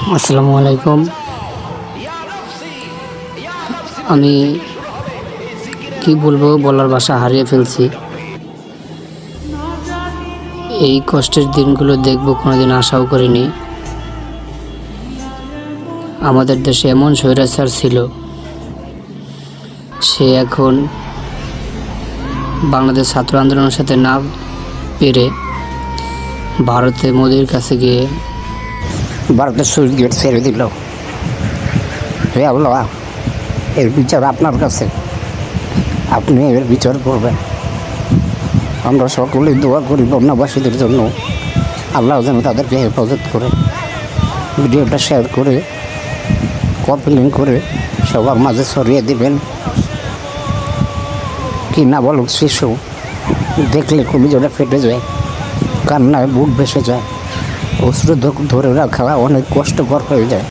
আসসালামু আলাইকুম। আমি কি বলব, বলার ভাষা হারিয়ে ফেলছি। এই কষ্টের দিনগুলো দেখব, কোনোদিন আশাও করিনি। আমাদের দেশে এমন স্বৈরাচার ছিল, সে এখন বাংলাদেশ ছাত্র আন্দোলনের সাথে না পেরে ভারতে মোদির কাছে গিয়ে ভারতের সুইচ গেট ছেড়ে দিল। হে আল্লাহ, এর বিচার আপনার কাছে। আপনি এর বিচার করবেন। আমরা সকলেই দোয়া করি বন্যাবাসীদের জন্য। আল্লাহ যেন তাদেরকে হেফাজত করে। ভিডিওটা শেয়ার করে কপিলিং করে সবার মাঝে ছড়িয়ে দিবেন। কি না বলুক শিশু, দেখলে খুবই যেটা ফেটে যায়, কান্নায় বুক ভেসে যায়। অস্ত্র ধরে রাখা অনেক কষ্টকর হয়ে যায়।